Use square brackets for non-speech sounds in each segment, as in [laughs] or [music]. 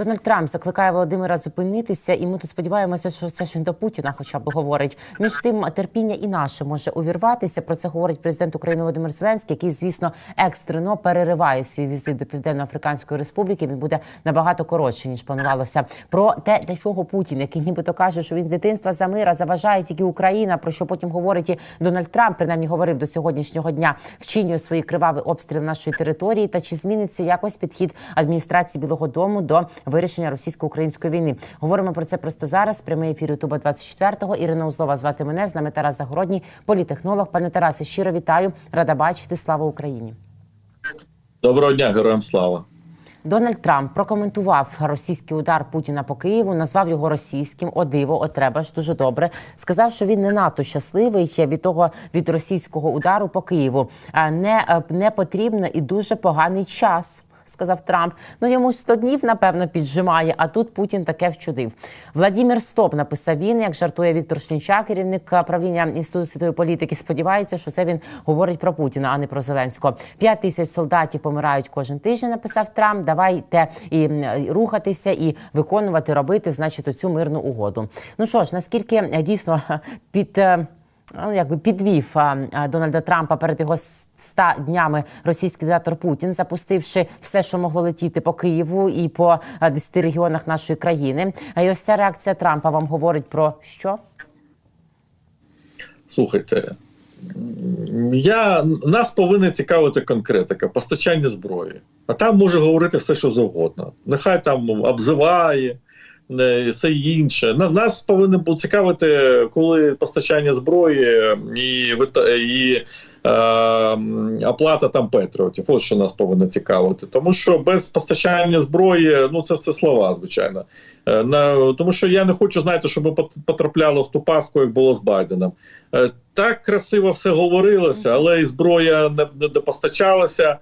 Дональд Трамп закликає Володимира зупинитися, і ми тут сподіваємося, що це ж він до Путіна, хоча б говорить. Між тим, терпіння і наше може увірватися. Про це говорить президент України Володимир Зеленський, який, звісно, екстрено перериває свій візит до Південно-Африканської Республіки. Він буде набагато коротше ніж планувалося. Про те, для чого Путін, який нібито каже, що він з дитинства за мира заважає тільки Україна, про що потім говорить і Дональд Трамп, принаймні говорив до сьогоднішнього дня, вчинює свої криваві обстріли нашої території. Та чи зміниться якось підхід адміністрації Білого Дому до вирішення російсько-української війни? Говоримо про це просто зараз. Прямий ефір Ютуба 24-го. Ірина Узлова звати мене. З нами Тарас Загородній, політехнолог. Пане Тарасе, щиро вітаю. Рада бачити. Слава Україні. Доброго дня, героям слава. Дональд Трамп прокоментував російський удар Путіна по Києву, назвав його російським. О диво, о треба ж дуже добре. Сказав, що він не надто щасливий від того від російського удару по Києву. А Не, не потрібно і дуже поганий час. Сказав Трамп. Ну йому ж 100 днів, напевно, піджимає. А тут Путін таке вчудив. Владімір Стоп написав він, як жартує Віктор Штінчак, керівник правління інституту світової політики. Сподівається, що це він говорить про Путіна, а не про Зеленського. П'ять тисяч солдатів помирають кожен тиждень. Написав Трамп. Давайте і рухатися, і виконувати, робити, значить, оцю мирну угоду. Ну що ж, наскільки дійсно [laughs] під ну, якби підвів Дональда Трампа перед його ста днями російський диктатор Путін, запустивши все, що могло летіти по Києву і по а, 10 регіонах нашої країни. І ось ця реакція Трампа вам говорить про що? Слухайте, я, нас повинна цікавити конкретика, постачання зброї. А там може говорити все, що завгодно. Нехай там обзиває. Все інше. Нас повинно було цікавити, коли постачання зброї і і е, оплата там Петріотів. Ось що нас повинно цікавити. Тому що без постачання зброї, ну це все слова, звичайно. Е, на, тому що я не хочу, знаєте, щоб потрапляли в ту пастку, як було з Байденом. Е, так красиво все говорилося, але і зброя не, не постачалася.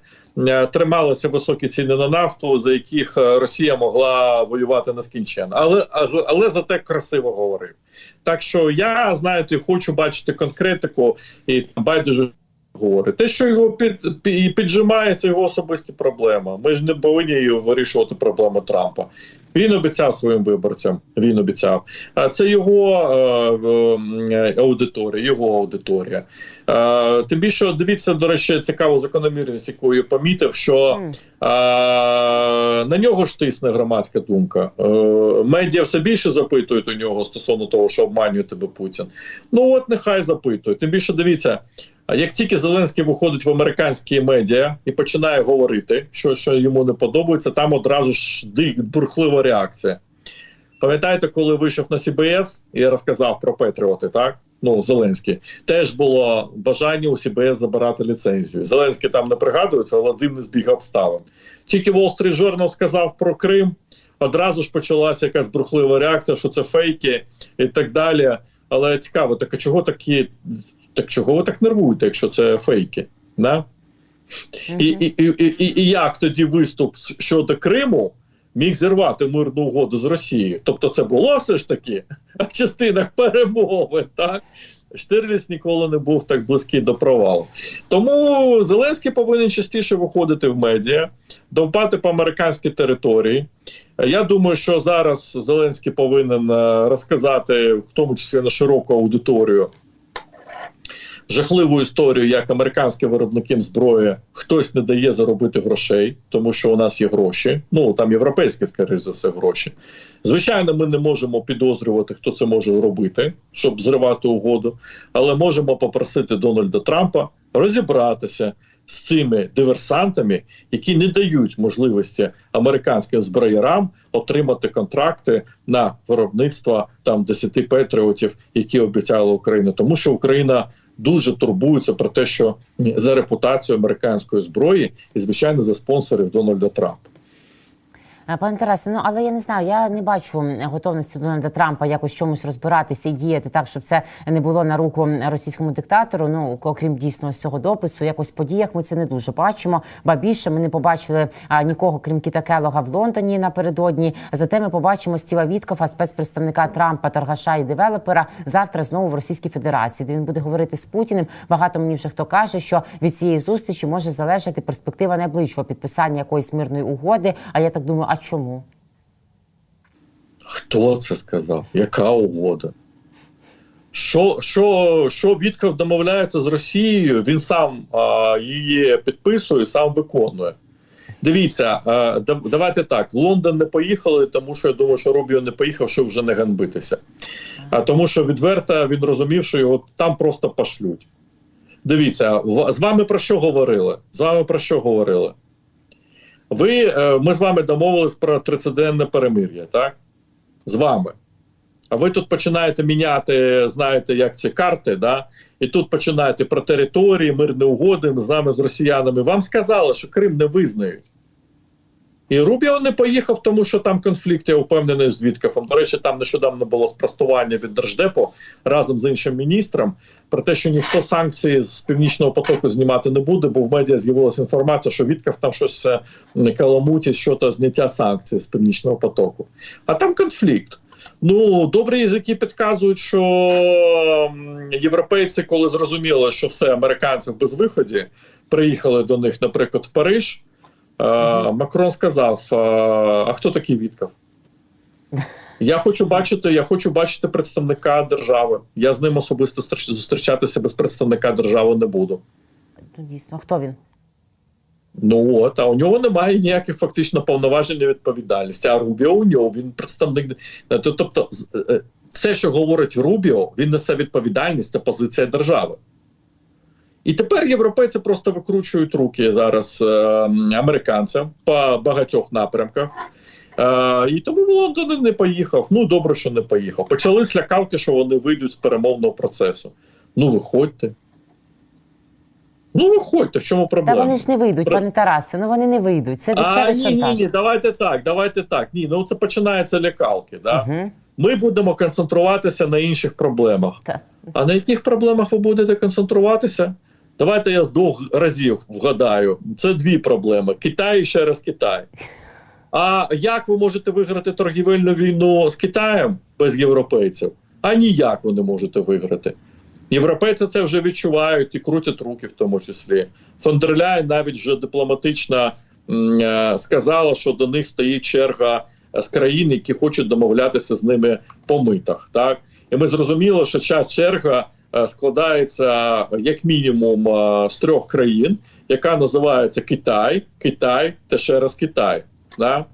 Трималися високі ціни на нафту, за яких Росія могла воювати нескінченно, але але за те красиво говорив. Так що я знаєте, хочу бачити конкретику і байдуже говорить. Те, що його під, під піджимає, це його особисті проблеми. Ми ж не повинні вирішувати проблему Трампа. Він обіцяв своїм виборцям. Він обіцяв. А це його е, е, аудиторія, його аудиторія. Е, тим більше дивіться, до речі, цікаву закономірність, яку я помітив, що е, на нього ж тисне громадська думка. Е, медіа все більше запитують у нього стосовно того, що обманює тебе Путін. Ну от нехай запитують. Тим більше дивіться. А як тільки Зеленський виходить в американські медіа і починає говорити, що що йому не подобається, там одразу ж бурхлива реакція. Пам'ятаєте, коли вийшов на СБС і розказав про Петріоти, так? Ну, Зеленський, теж було бажання у СБС забирати ліцензію. Зеленський там не пригадується, але дивний збіг обставин. Тільки Wall Street Journal сказав про Крим, одразу ж почалася якась брухлива реакція, що це фейки і так далі. Але цікаво, так а чого такі так чого ви так нервуєте, якщо це фейки? Да? І, і, і, і, і як тоді виступ щодо Криму міг зірвати мирну угоду з Росією? Тобто це було все ж таки [laughs] в частинах перемови, так? Штирліц ніколи не був так близький до провалу. Тому Зеленський повинен частіше виходити в медіа, довбати по американській території. Я думаю, що зараз Зеленський повинен розказати, в тому числі на широку аудиторію, жахливу історію, як американським виробникам зброї хтось не дає заробити грошей, тому що у нас є гроші. Ну там європейські, скоріш за все, гроші. Звичайно, ми не можемо підозрювати, хто це може робити, щоб зривати угоду, але можемо попросити Дональда Трампа розібратися. З цими диверсантами, які не дають можливості американським зброярам отримати контракти на виробництво там 10 патріотів, які обіцяла Україна, тому що Україна дуже турбуються про те, що за репутацію американської зброї і звичайно за спонсорів Дональда Трампа. Пане Тарасе, ну але я не знаю, я не бачу готовності Дональда Трампа якось чомусь розбиратися і діяти так, щоб це не було на руку російському диктатору. Ну окрім дійсно цього допису, якось подіях ми це не дуже бачимо. Ба більше ми не побачили а, нікого, крім Кіта Келога в Лондоні напередодні. Зате ми побачимо Стіва Віткофа, спецпредставника Трампа, торгаша і девелопера завтра знову в Російській Федерації, де він буде говорити з Путіним. Багато мені вже хто каже, що від цієї зустрічі може залежати перспектива найближчого підписання якоїсь мирної угоди. А я так думаю, а чому? Хто це сказав? Яка угода? Що, що, що Вітков домовляється з Росією, він сам а, її підписує, сам виконує. Дивіться, а, давайте так. В Лондон не поїхали, тому що я думаю, що Рубіо не поїхав, щоб вже не ганбитися. А тому, що відверто він розумів, що його там просто пошлють. Дивіться, з вами про що говорили? З вами про що говорили? Ви, е, ми з вами домовились про 30-денне перемир'я, так? З вами. А ви тут починаєте міняти, знаєте, як ці карти, да? і тут починаєте про території, мирні угоди з нами, з росіянами. Вам сказали, що Крим не визнають. І Рубіо не поїхав, тому що там конфлікт, я впевнений, з Віткафом. До речі, там нещодавно було спростування від Держдепу разом з іншим міністром про те, що ніхто санкції з північного потоку знімати не буде, бо в медіа з'явилася інформація, що Віткав там щось е, каламутить щодо зняття санкцій з північного потоку. А там конфлікт. Ну, добрі язики підказують, що європейці, коли зрозуміли, що все американці в безвиході, приїхали до них, наприклад, в Париж. Е, Макрон сказав: е, А хто такий Віткав? Я хочу бачити, я хочу бачити представника держави. Я з ним особисто стр- зустрічатися без представника держави не буду. Ну, дійсно, хто він? Ну от, а у нього немає ніяких фактично повноважень і відповідальності. А Рубіо у нього він представник. е, Тобто, все, що говорить Рубіо, він несе відповідальність та позиція держави. І тепер європейці просто викручують руки зараз е, американцям по багатьох напрямках. Е, і тому в Лондон не поїхав. Ну добре, що не поїхав. Почали слякавки, що вони вийдуть з перемовного процесу. Ну, виходьте. Ну, виходьте, в чому Та вони ж не вийдуть, Про- пане Тарасе. Ну вони не вийдуть. Це дешевий ні, ні, шантаж. ні, давайте так, давайте так. Ні, ну це починається лякалки. Да? Угу. Ми будемо концентруватися на інших проблемах. Так. А на яких проблемах ви будете концентруватися? Давайте я з двох разів вгадаю. Це дві проблеми: Китай і ще раз Китай. А як ви можете виграти торгівельну війну з Китаєм без європейців? А ніяк ви не можете виграти. Європейці це вже відчувають і крутять руки, в тому числі. Фондерляйн навіть вже дипломатично е, сказала, що до них стоїть черга е, з країн, які хочуть домовлятися з ними по митах. Так і ми зрозуміли, що ця черга складається як мінімум е, з трьох країн, яка називається Китай, Китай та ще раз Китай. Да?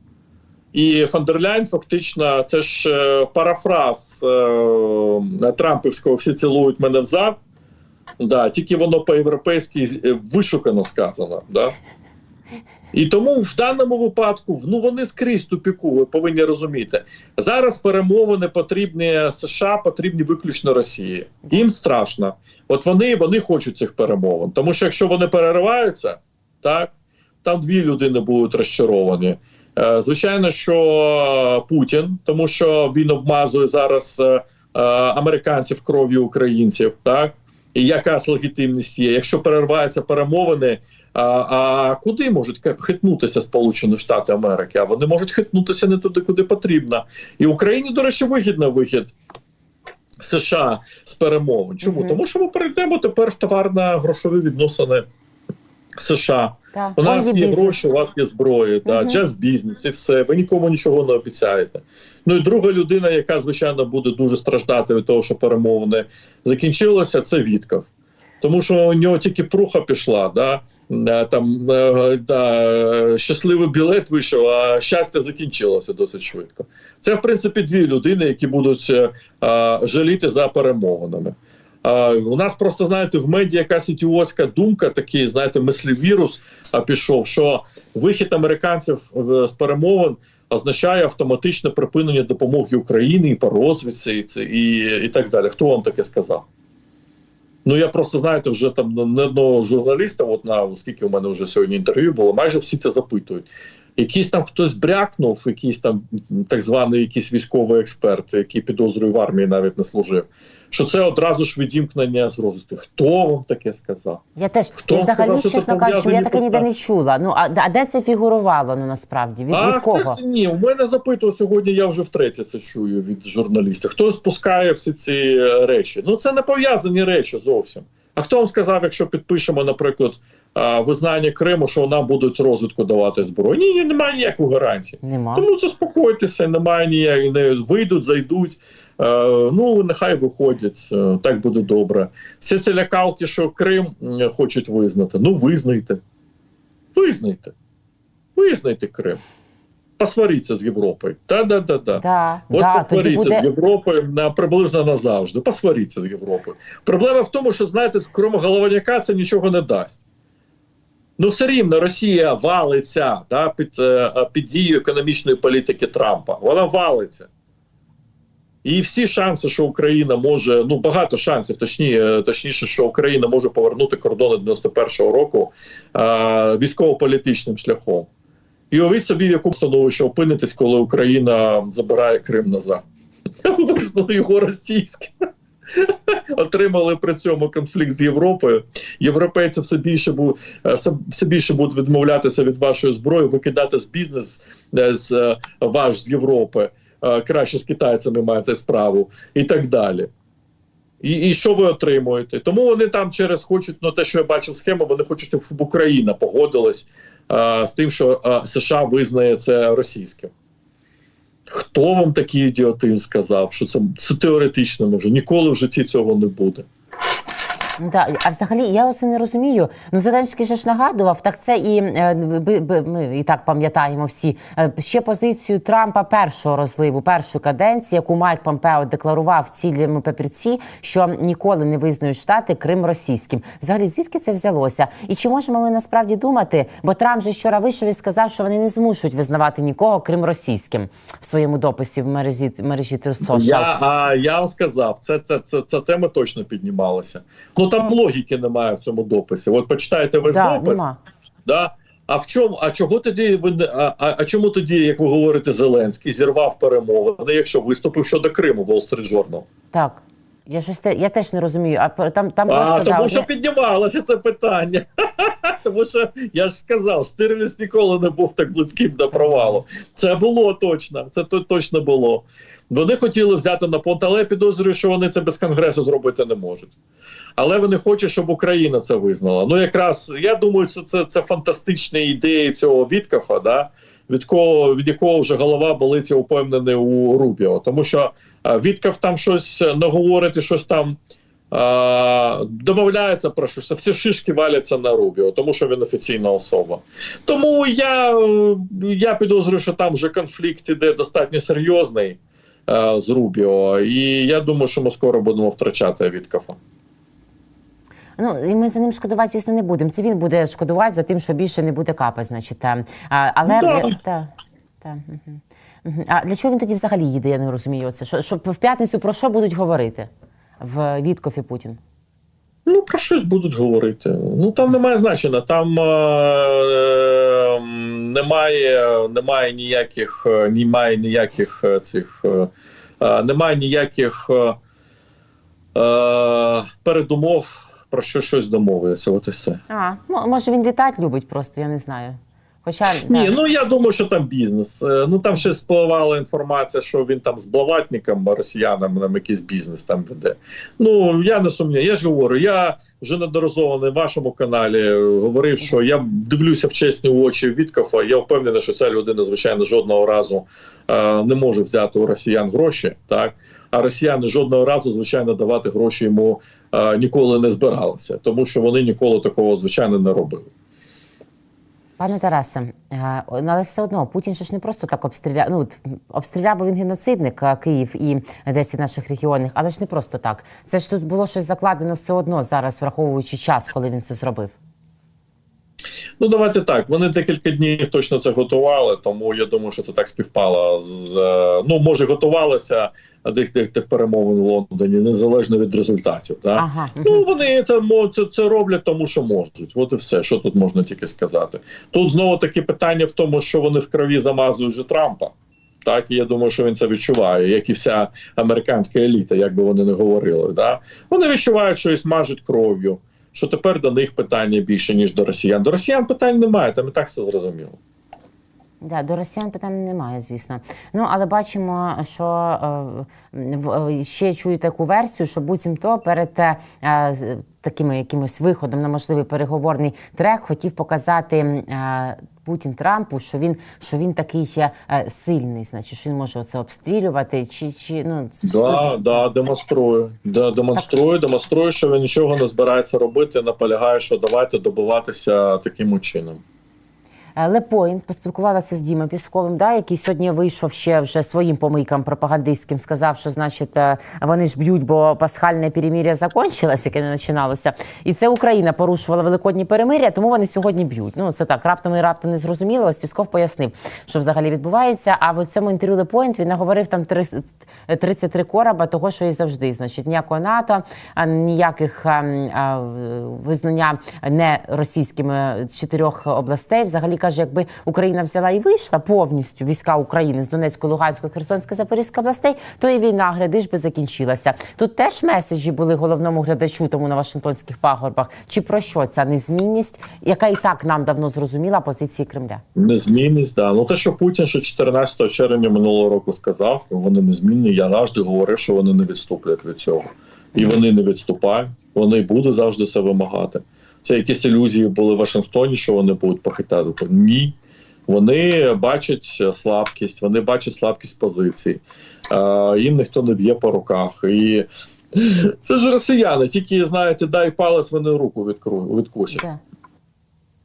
І Фондерляйн фактично це ж е, парафраз е, Трампівського всі цілують мене в зад. Да, тільки воно по-європейськи е, вишукано сказано. Да? І тому в даному випадку ну вони скрізь тупіку, ви повинні розуміти. Зараз перемовини потрібні США, потрібні виключно Росії. Їм страшно. От вони, вони хочуть цих перемовин. Тому що якщо вони перериваються, так там дві людини будуть розчаровані. Е, Звичайно, що Путін, тому що він обмазує зараз е, е, американців кров'ю українців, так і якась легітимність є. Якщо перерваються перемовини, а, а куди можуть хитнутися Сполучені Штати Америки? А вони можуть хитнутися не туди, куди потрібно. І Україні, до речі, вигідно вихід США з перемовин. Чому? Мгм. Тому що ми перейдемо тепер в товарно-грошові відносини США. Так. У нас є є бізнес. гроші, у вас є зброя, та Мгм. час бізнес і все. Ви нікому нічого не обіцяєте. Ну і друга людина, яка звичайно буде дуже страждати від того, що перемовини закінчилися, це Вітков. Тому що у нього тільки пруха пішла, да. Там е, е, щасливий білет вийшов, а щастя закінчилося досить швидко. Це, в принципі, дві людини, які будуть е, е, жаліти за перемовинами. Е, у нас просто знаєте в медіа якась ідіотська думка, такий знаєте, мислівірус а, пішов, що вихід американців з перемовин означає автоматичне припинення допомоги Україні і по розвідці, і, і, і так далі. Хто вам таке сказав? Ну я просто знаєте, вже там не одного журналіста, от на оскільки у мене вже сьогодні інтерв'ю було, майже всі це запитують. Якийсь там хтось брякнув, якийсь там так званий якийсь військовий експерт, який підозрює в армії, навіть не служив. Що це одразу ж відімкнення з розвитку. Хто вам таке сказав? Я теж Хто я взагалі, сказав, чесно кажучи, я таке ніде не чула. Ну а, а де це фігурувало? Ну насправді від, а від кого? хто- ні, у мене запитував сьогодні. Я вже втретє це чую від журналістів. Хто спускає всі ці е, речі? Ну це не пов'язані речі зовсім. А хто вам сказав, якщо підпишемо, наприклад, визнання Криму, що нам будуть з розвитку давати зброю. Ні, ні, немає ніякої гарантії. Нема. Тому заспокойтеся, немає ніякої, не вийдуть, зайдуть. Ну нехай виходять, е, так буде добре. Всі ці лякалки, що Крим хочуть визнати. Ну визнайте. Визнайте. Визнайте Крим. Посваріться з Європою. Та-да-да-да. Да, От да, посваріться буде з Європою на приблизно назавжди. Посваріться з Європою. Проблема в тому, що знаєте, крім головняка це нічого не дасть. Ну, все рівно Росія валиться да, під, е, під дією економічної політики Трампа. Вона валиться. І всі шанси, що Україна може, ну багато шансів, точніше, точніше, що Україна може повернути кордони 91-го року е, військово-політичним шляхом. І уявіть собі, в якому становищі опинитесь, коли Україна забирає Крим назад. [laughs] Визнали його російським. Отримали при цьому конфлікт з Європою. Європейці все більше бу, е, все- більше будуть відмовлятися від вашої зброї, викидати з бізнес е, з е, ваш з Європи. Краще з китайцями маєте справу і так далі. І, і що ви отримуєте? Тому вони там через хочуть, ну те, що я бачив схему, вони хочуть, щоб Україна погодилась е, з тим, що е, США визнає це російським. Хто вам такий ідіотизм сказав, що це, це теоретично може? Ніколи в житті цього не буде. Да, а взагалі я оце не розумію. Ну Зеленський же ж нагадував, так це і е, би- би- ми і так пам'ятаємо всі е, ще позицію Трампа першого розливу, першої каденції, яку Майк Помпео декларував в цілому папірці, що ніколи не визнають штати Крим російським. Взагалі, звідки це взялося? І чи можемо ми насправді думати? Бо Трамп же вчора вийшов і сказав, що вони не змушують визнавати нікого Крим російським в своєму дописі в мережі мережі Social. Я, я вам сказав, це, це, це, ця тема точно піднімалася. Ну там логіки немає в цьому дописі. От почитайте весь да, допис. нема. Да? А в чому? А чого тоді ви а, а чому тоді, як ви говорите, Зеленський зірвав перемовини, якщо виступив щодо Криму Wall Street Journal? Так. Я щось те, я теж не розумію. А там там просто А, да, що одне- піднімалося це питання. [laughs] Тому що я ж сказав, Штирліц ніколи не був так близьким до провалу. Це було точно, це то- точно було. Вони хотіли взяти на понт, але я підозрюю, що вони це без конгресу зробити не можуть. Але вони хочуть, щоб Україна це визнала. Ну, якраз я думаю, це, це, це фантастичні ідеї цього Віткафа, да? Від, кого, від якого вже голова болить, я упевнений у Рубіо. Тому що а, Віткаф там щось е, наговорить щось там а, домовляється про щось. Всі шишки валяться на Рубіо, тому що він офіційна особа. Тому я, е, я підозрюю, що там вже конфлікт іде достатньо серйозний е, з Рубіо, і я думаю, що ми скоро будемо втрачати Віткафа. Ну і ми за ним шкодувати, звісно, не будемо. Це він буде шкодувати за тим, що більше не буде капи, значить. Та. А, але Ну, та, та. А для чого він тоді взагалі їде? Я не розумію. Це що, що в п'ятницю про що будуть говорити в Віткофі Путін? Ну, про щось будуть говорити. Ну там немає значення. Там е, е, немає, немає ніяких, е, немає ніяких е, цих, е, е, немає ніяких е, е, передумов про що щось домовилися. От і все. А, мо- може він літати любить просто, я не знаю. Хоча Ні, да. ну я думаю, що там бізнес. Е, Ну там ще спливала інформація, що він там з блаватником, росіянам нам якийсь бізнес там веде. Ну я не сумніваю. Я ж говорю, я вже неодноразово на вашому каналі е, говорив, що я дивлюся в чесні очі Віткофа. Я впевнений, що ця людина, звичайно, жодного разу е, не може взяти у росіян гроші. Так а росіяни жодного разу, звичайно, давати гроші йому е, ніколи не збиралися, тому що вони ніколи такого звичайно не робили. Пане Тарасе, е, але все одно Путін ж не просто так обстріляв. Ну обстріляв, бо він геноцидник е, Київ і 10 наших регіонів, але ж не просто так. Це ж тут було щось закладено все одно зараз, враховуючи час, коли він це зробив. Ну, давайте так. Вони декілька днів точно це готували, тому я думаю, що це так співпало з е, ну, може, готувалися тих, тих, тих перемовин в Лондоні, незалежно від результатів. Так? Ага. Ну, вони це, це, це роблять, тому що можуть. От і все, що тут можна тільки сказати. Тут знову таки питання в тому, що вони в крові замазують же Трампа. Так, і я думаю, що він це відчуває, як і вся американська еліта, як би вони не говорили. Да? Вони відчувають, що їх смажуть кров'ю, що тепер до них питання більше, ніж до росіян. До росіян питань немає, там і так все зрозуміло. Да, до росіян питань немає, звісно. Ну але бачимо, що е, е, ще чую таку версію, що буцімто перед е, такими якимось виходом на можливий переговорний трек хотів показати. е, Путін Трампу, що він що він такий е, сильний, значить, що він може оце обстрілювати, чи чи ну Да, да, демонструє. Да, демонструє, демонструє, що він нічого не збирається робити. Наполягає, що давайте добиватися таким чином. Е, Лепоін поспілкувалася з Дімою Пісковим, да, який сьогодні вийшов ще вже своїм помийкам пропагандистським, сказав, що значить е, вони ж б'ють, бо пасхальне перемир'я закончилось, яке не починалося. І це Україна порушувала великодні перемир'я, тому вони сьогодні б'ють. Ну це так, раптом і раптом не зрозуміло. Ось Пісков пояснив, що взагалі відбувається. А в цьому інтерв'ю Лепоінт він наговорив там 30 33 кораба, того, що і завжди. Значить, ніякого НАТО, а, ніяких а, м, а, визнання не російськими чотирьох областей. Взагалі каже, якби Україна взяла і вийшла повністю війська України з Донецької, Луганської, Херсонської, Запорізької областей, то і війна глядиш би закінчилася. Тут теж меседжі були головному глядачу тому на Вашингтонських пагорбах. Чи про що ця незмінність, яка і так нам давно зрозуміла позиції Кремля? Незмінність, да. Ну те, що Путін ще 14 червня минулого року сказав, вони незмінні. Я завжди говорив, що вони не відступлять від цього. І вони не відступають. Вони будуть завжди це вимагати. Це якісь ілюзії були в Вашингтоні, що вони будуть похитати. Ні. Вони бачать слабкість, вони бачать слабкість позицій. Їм ніхто не б'є по руках. І це ж росіяни, тільки знаєте, дай палець, вони руку відкусять.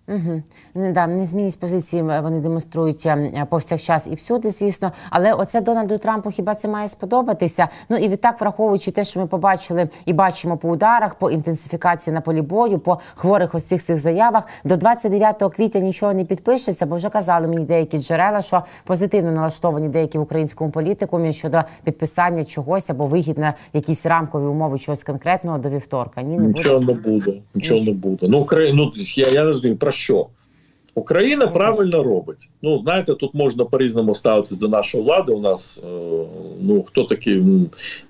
Угу. Да, незмінність позиції е, вони демонструють е, повсякчас і всюди, звісно. Але оце Дональду Трампу хіба це має сподобатися? Ну і відтак, враховуючи те, що ми побачили і бачимо по ударах, по інтенсифікації на полі бою, по хворих ось цих цих заявах, до 29 квітня нічого не підпишеться, бо вже казали мені деякі джерела, що позитивно налаштовані деякі в українському політикумі щодо підписання чогось або вихід на якісь рамкові умови чогось конкретного до вівторка. Ні, не буде. Нічого не буде. Нічого не буде. Ну, Украї... ну я, я не знаю, про що. Україна правильно робить. Ну, знаєте, тут можна по-різному ставитись до нашої влади. У нас, е, ну, хто такий,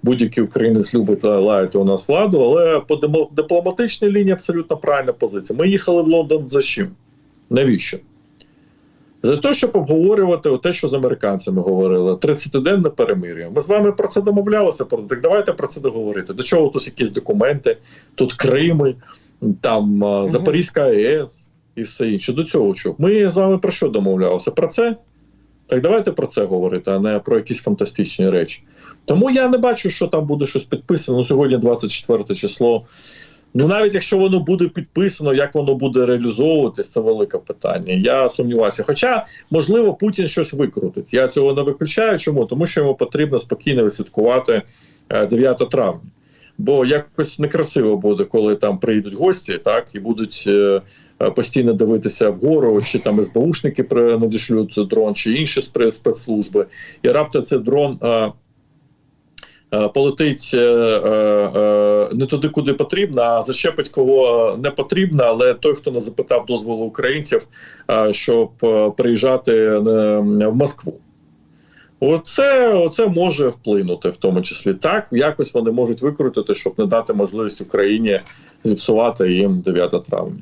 будь-який українець любить ла- лаяти у нас владу, але по дипломатичній лінії абсолютно правильна позиція. Ми їхали в Лондон за чим? Навіщо? За те, щоб обговорювати те, що з американцями говорили, 30-денне перемир'я. Ми з вами про це домовлялися. про- Так давайте про це договорити. До чого тут якісь документи, тут Крими, там а, Запорізька АЕС і все інше. До цього чого. Ми з вами про що домовлялися? Про це? Так давайте про це говорити, а не про якісь фантастичні речі. Тому я не бачу, що там буде щось підписано. Сьогодні 24 число. Ну, навіть якщо воно буде підписано, як воно буде реалізовуватись, це велике питання. Я сумніваюся. Хоча, можливо, Путін щось викрутить. Я цього не виключаю. Чому? Тому що йому потрібно спокійно відслідкувати е, 9 травня. Бо якось некрасиво буде, коли там прийдуть гості, так і будуть е, е, постійно дивитися вгору, чи там СБУшники надішлють дрон, чи інші спецслужби, і раптом цей дрон. Е, е, Полетить е, е, е, не туди, куди потрібно, а зачепить кого не потрібно, але той, хто не запитав дозволу українців, е, щоб е, приїжджати е, в Москву. Оце, оце може вплинути, в тому числі так. Якось вони можуть викрутити, щоб не дати можливість Україні зіпсувати їм 9 травня.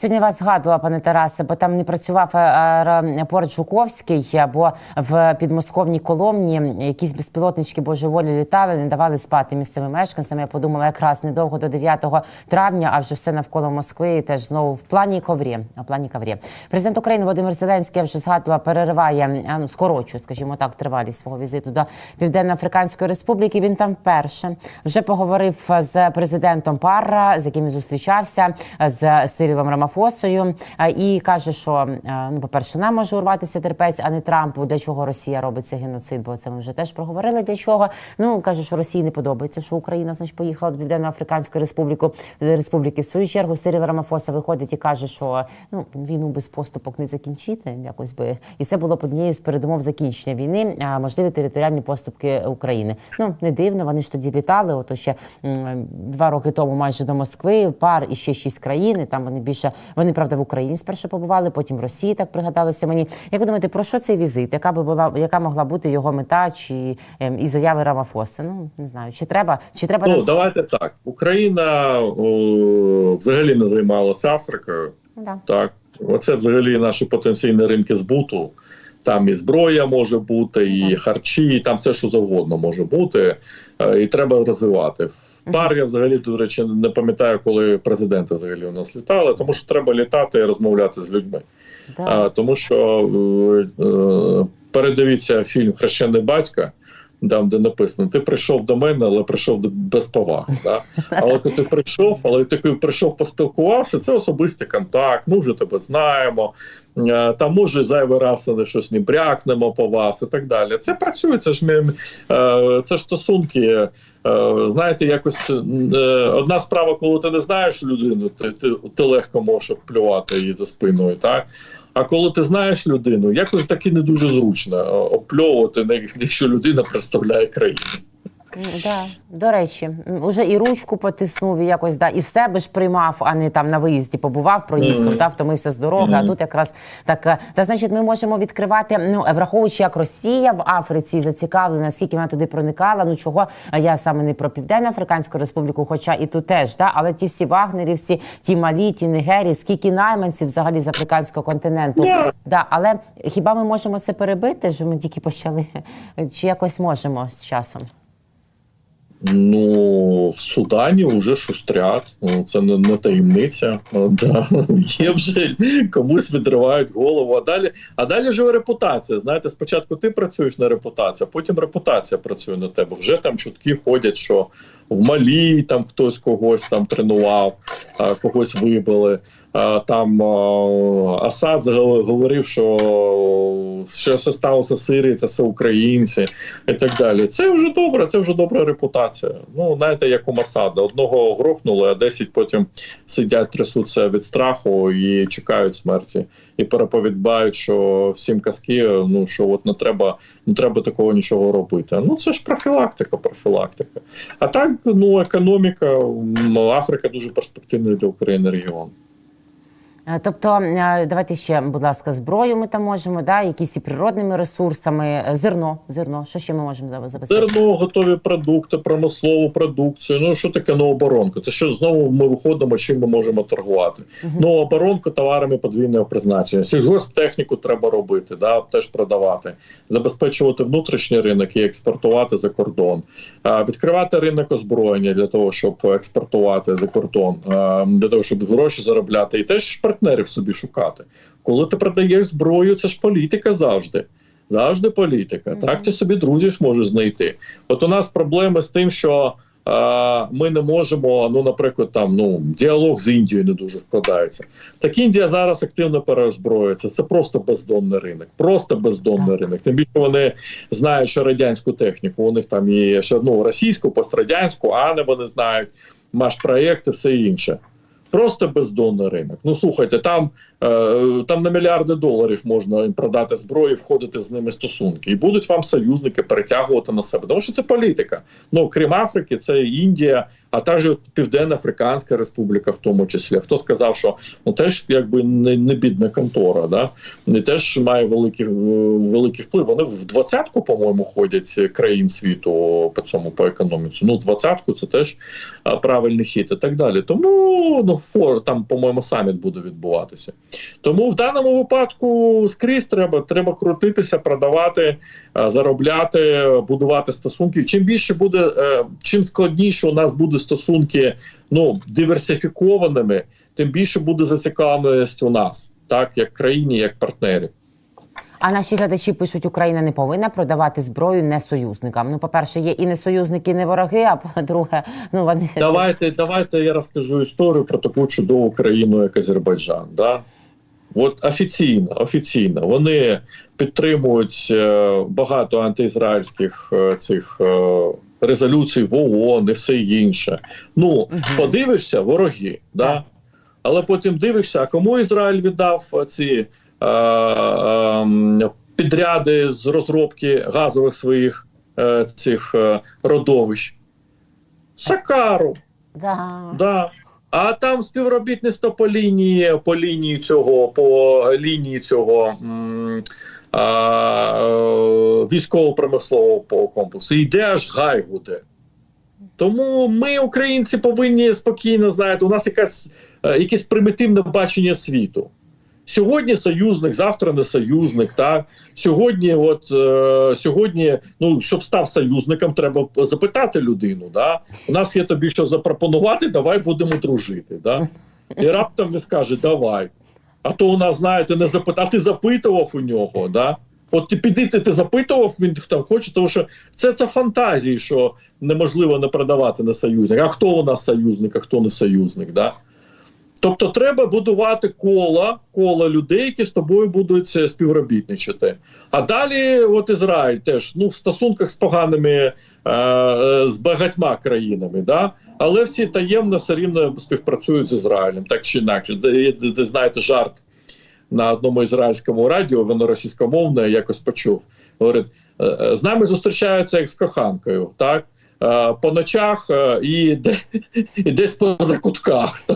Сьогодні вас згадувала, пане Тарасе, бо там не працював е, аеропорт Жуковський, бо в підмосковній Коломні якісь безпілотнички божеволі літали, не давали спати місцевим мешканцям. Я подумала, якраз недовго до 9 травня, а вже все навколо Москви теж знову в плані коврі. В плані коврі. Президент України Володимир Зеленський я вже згадувала, перериває ну, скорочує, скажімо так, тривалість свого візиту до Південно-Африканської Республіки. Він там вперше вже поговорив з президентом Парра, з яким зустрічався з Сирілом Рамафосою, е, і каже, що ну, по-перше, нам може урватися терпець, а не Трампу. Для чого Росія робить цей геноцид? Бо це ми вже теж проговорили. Для чого? Ну каже, що Росії не подобається, що Україна значить поїхала до Південно-Африканської республіки республіки. В свою чергу Сиріл Рамафоса виходить і каже, що ну війну без поступок не закінчити, якось би, і це було б однією з передумов закінчення війни, а можливі територіальні поступки України. Ну не дивно, вони ж тоді літали. Ото ще два роки тому, майже до Москви, пар і ще шість країн. Там вони більше вони правда в Україні спершу побували, потім в Росії так пригадалося мені. Як ви думаєте, про що цей візит? Яка би була яка могла бути його мета чи ем, і заяви Рамафоси? Ну не знаю, чи треба, чи треба Ну нам- давайте так. Україна о, взагалі не займалася Африкою. Да. Так, оце взагалі наші потенційні ринки збуту. Там і зброя може бути, і харчі, і там все, що завгодно може бути, е, і треба розвивати. Пар я взагалі, до речі, не пам'ятаю, коли президенти взагалі у нас літали, тому що треба літати і розмовляти з людьми. Да. А, тому що е, е, передивіться фільм Хрещений батька. Там, де написано, ти прийшов до мене, але прийшов без поваги. Да? Але ти прийшов, але ти прийшов, поспілкувався, це особистий контакт. Ми вже тебе знаємо. Е, Там може зайвий раз не щось не брякнемо по вас і так далі. Це працює. Це ж ми, е, це стосунки. Е, Знаєте, якось е, одна справа, коли ти не знаєш людину, ти, ти, ти легко можеш плювати її за спиною, так? А коли ти знаєш людину, якось таки не дуже зручно е, опльовувати, якщо людина представляє країну. Да. До речі, уже і ручку потиснув, і якось да, і в себе ж приймав, а не там на виїзді побував, проїздом, Мгм. да, втомився з дороги. А тут якраз так. е, Та значить, ми можемо відкривати, ну е, враховуючи, як Росія в Африці зацікавлена, скільки вона туди проникала. Ну чого я саме не про Південно-Африканську Республіку, хоча і тут теж, да, але ті всі вагнерівці, ті малі, ті нігері, скільки найманців взагалі з африканського континенту. Да. Да, але хіба ми можемо це перебити? Що ми тільки почали? Чи якось можемо з часом? Ну, в Судані вже шустрят. Ну, Це не, не таємниця. Да. [laughs] Є вже комусь відривають голову. А далі, а далі живе репутація. Знаєте, спочатку ти працюєш на репутацію, а потім репутація працює на тебе. Вже там чутки ходять, що в Малі там хтось когось там тренував, а, когось вибили. Там Асад говорив, що що все сталося Сирії, це все українці і так далі. Це вже добре, це вже добра репутація. Ну, знаєте, як у Масада. Одного грохнули, а 10 потім сидять, трясуться від страху і чекають смерті. І переповідають, що всім казки, ну що от не треба, не треба такого нічого робити. Ну це ж профілактика, профілактика. А так, ну, економіка, Африка дуже перспективний для України регіон. Е, Тобто, е, давайте ще, будь ласка, зброю ми там можемо, да, якісь і природними ресурсами, е, зерно, зерно. Що ще ми можемо за- забезпечити? Зерно, готові продукти, промислову продукцію. Ну що таке новооборонка? Це що знову ми виходимо, чим ми можемо торгувати. Мгм. Новооборонку товарами подвійного призначення. Сільгосптехніку треба робити, да, теж продавати, забезпечувати внутрішній ринок і експортувати за кордон, а, відкривати ринок озброєння для того, щоб експортувати за кордон, а, для того, щоб гроші заробляти, і теж партнерів собі шукати. Коли ти продаєш зброю, це ж політика завжди. Завжди політика. Мгм. Так ти собі друзів можеш знайти. От у нас проблеми з тим, що е, ми не можемо, ну, наприклад, там ну діалог з Індією не дуже вкладається. Так Індія зараз активно переозброюється. Це просто бездонний ринок. Просто бездонний Так. ринок. Тим більше вони знають, що радянську техніку. У них там є ще ну, російську, пострадянську, АНЕ вони знають, машпроєкти, все інше. Просто бездонний ринок. Ну слухайте, там, е, там на мільярди доларів можна продати зброю, входити з ними стосунки, і будуть вам союзники перетягувати на себе. Тому що це політика. Ну крім Африки, це Індія, а також Південно-Африканська Республіка, в тому числі. Хто сказав, що ну теж якби не, не бідна контора, да не теж має великий, е, великий вплив. Вони в двадцятку, по-моєму, ходять е, країн світу по цьому по економіці. Ну, двадцятку це теж правильний хід і так далі. Тому ну фор там, по-моєму, саміт буде відбуватися. Тому в даному випадку скрізь треба, треба крутитися, продавати, заробляти, будувати стосунки. Чим більше буде, е, чим складніше у нас будуть стосунки ну диверсифікованими, тим більше буде зацікавленість у нас, так як країні, як партнерів. А наші глядачі пишуть, Україна не повинна продавати зброю не союзникам. Ну, по-перше, є і не союзники, і не вороги. А по-друге, ну вони Давайте, давайте я розкажу історію про таку чудову країну, як Азербайджан. Да? От офіційно, офіційно вони підтримують е, багато антиізраїльських е, цих е, резолюцій в ООН і все інше. Ну, Мгм. подивишся, вороги, да? Але потім дивишся, а кому Ізраїль віддав ці підряди з розробки газових своїх е, цих е, родовищ? Сакару. да. Да. А там співробітництво по лінії, по лінії цього, по лінії цього м, а, е, військово-промислового комплексу. Йде аж гай гуде. Тому ми, українці, повинні спокійно знаєте, у нас якась, е, якесь примітивне бачення світу. Сьогодні союзник, завтра не союзник. Так сьогодні, от е, сьогодні, ну щоб став союзником, треба запитати людину. Да? У нас є тобі що запропонувати, давай будемо дружити. Да? І раптом не скаже давай. А то у нас, знаєте, не запитати, ти запитував у нього. Да? От ти піди, ти, ти запитував, він там хоче, тому що це, це фантазії, що неможливо не продавати на союзник. А хто у нас союзник, а хто не союзник? Да? Тобто треба будувати коло, коло людей, які з тобою будуть е, співробітничати. А далі, от Ізраїль теж ну, в стосунках з поганими е, з багатьма країнами, да? але всі таємно все рівно співпрацюють з Ізраїлем, так чи інакше. Де, знаєте жарт на одному ізраїльському радіо, воно російськомовне, якось почув. Говорить, е, е, з нами зустрічаються як з коханкою, так? Е, По ночах е, і, де, і десь по закутках,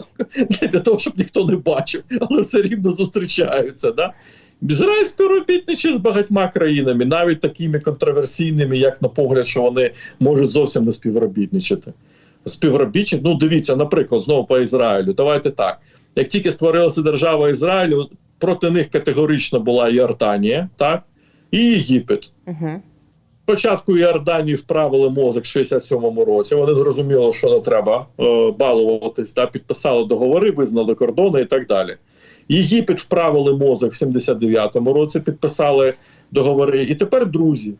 для того, щоб ніхто не бачив, але все рівно зустрічаються. Да? Ізраїль співробітничає з багатьма країнами, навіть такими контроверсійними, як на погляд, що вони можуть зовсім не співробітничати. Співробітчик, ну дивіться, наприклад, знову по Ізраїлю. Давайте так. Як тільки створилася держава Ізраїлю, проти них категорично була Йорданія, так? І Єгипет. Угу. Спочатку Іорданії вправили мозок в 67-му році. Вони зрозуміли, що не треба е, балуватись, да, підписали договори, визнали кордони і так далі. Єгипет вправили мозок в 79-му році, підписали договори. І тепер друзі.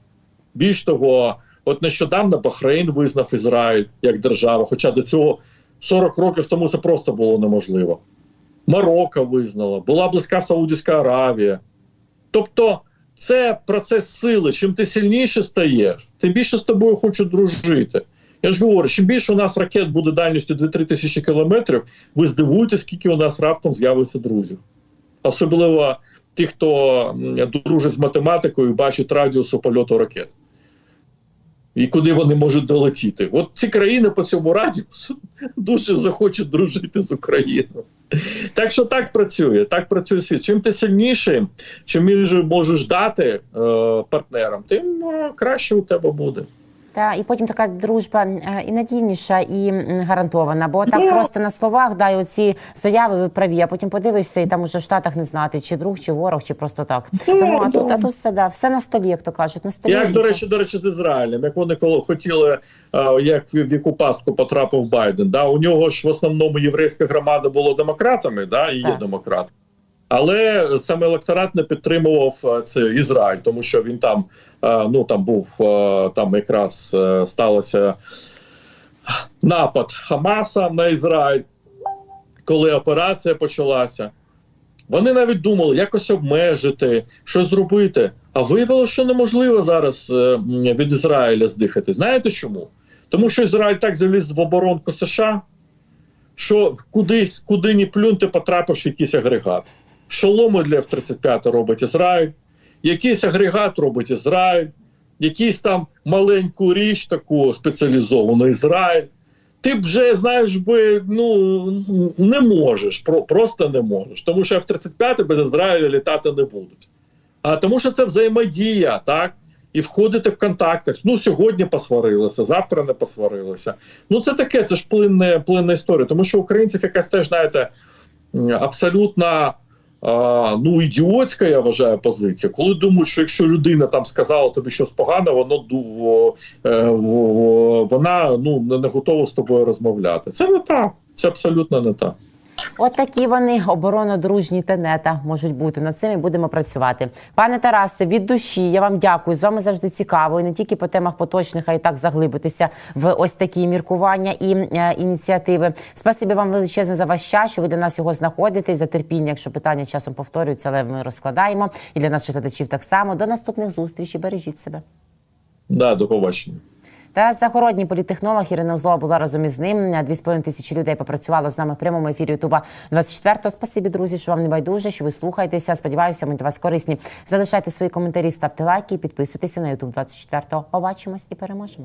Більш того, от нещодавно Бахрейн визнав Ізраїль як державу, хоча до цього 40 років тому це просто було неможливо. Марокко визнала, була близька Саудівська Аравія. Тобто, це процес сили. Чим ти сильніше стаєш, тим більше з тобою хочуть дружити. Я ж говорю, чим більше у нас ракет буде дальністю 2-3 тисячі кілометрів, ви здивуєтесь, скільки у нас раптом з'явиться друзів. Особливо ті, хто дружить з математикою і бачить радіусу польоту ракет. І куди вони можуть долетіти. От ці країни по цьому радіусу [laughs] дуже захочуть дружити з Україною. Так що так працює, так працює світ. Чим ти сильніший, чим більше можеш дати е, партнерам, тим е, краще у тебе буде. Та і потім така дружба е, і надійніша, і гарантована. Бо так Ну. просто на словах дай оці заяви ви праві, а потім подивишся, і там уже в Штатах не знати, чи друг, чи ворог, чи просто так. Тому а тут, а тут все да, все на столі, як то кажуть, на столі. Як до речі, до речі, з Ізраїлем, як вони коли хотіли, е, як в, яку пастку потрапив Байден. Да? У нього ж в основному єврейська громада була демократами, да, і є демократ. Але саме електорат не підтримував е, це Ізраїль, тому що він там ну там був е, там якраз е, сталося напад Хамаса на Ізраїль, коли операція почалася. Вони навіть думали якось обмежити, що зробити. А виявилося, що неможливо зараз е, від Ізраїля здихати. Знаєте чому? Тому що Ізраїль так заліз в оборонку США, що кудись, куди ні плюнь, ти потрапиш якийсь агрегат. Шоломи для F-35 робить Ізраїль, якийсь агрегат робить Ізраїль, якийсь там маленьку річ таку спеціалізовану Ізраїль. Ти вже знаєш би, ну не можеш, про, просто не можеш. Тому що F-35 без Ізраїля літати не будуть. А тому що це взаємодія, так? І входити в контакти. Ну, сьогодні посварилися, завтра не посварилися. Ну, це таке, це ж плинна, плинна історія. Тому що українців якась теж, знаєте, абсолютно а, ну, ідіотська, я вважаю, позиція. Коли думають, що якщо людина там сказала тобі щось погане, воно е, вона ну, не готова з тобою розмовляти. Це не так. Це абсолютно не так. От такі вони оборонодружні тенета можуть бути. Над цим і будемо працювати. Пане Тарасе, від душі я вам дякую. З вами завжди цікаво і не тільки по темах поточних, а й так заглибитися в ось такі міркування і е, ініціативи. Спасибі вам величезне за ваш час, що ви для нас його знаходите. і За терпіння, якщо питання часом повторюються, але ми розкладаємо. І для наших глядачів так само. До наступних зустрічей. Бережіть себе. Да, до побачення. Тарас Загородній політтехнолог Ірина Узлова була разом із ним. Дві з половиною тисячі людей попрацювало з нами в прямому ефірі Ютуба 24-го. Спасибі, друзі, що вам не байдуже, що ви слухаєтеся. Сподіваюся, ми для вас корисні. Залишайте свої коментарі, ставте лайки, підписуйтеся на Ютуб 24-го. Побачимось і переможемо.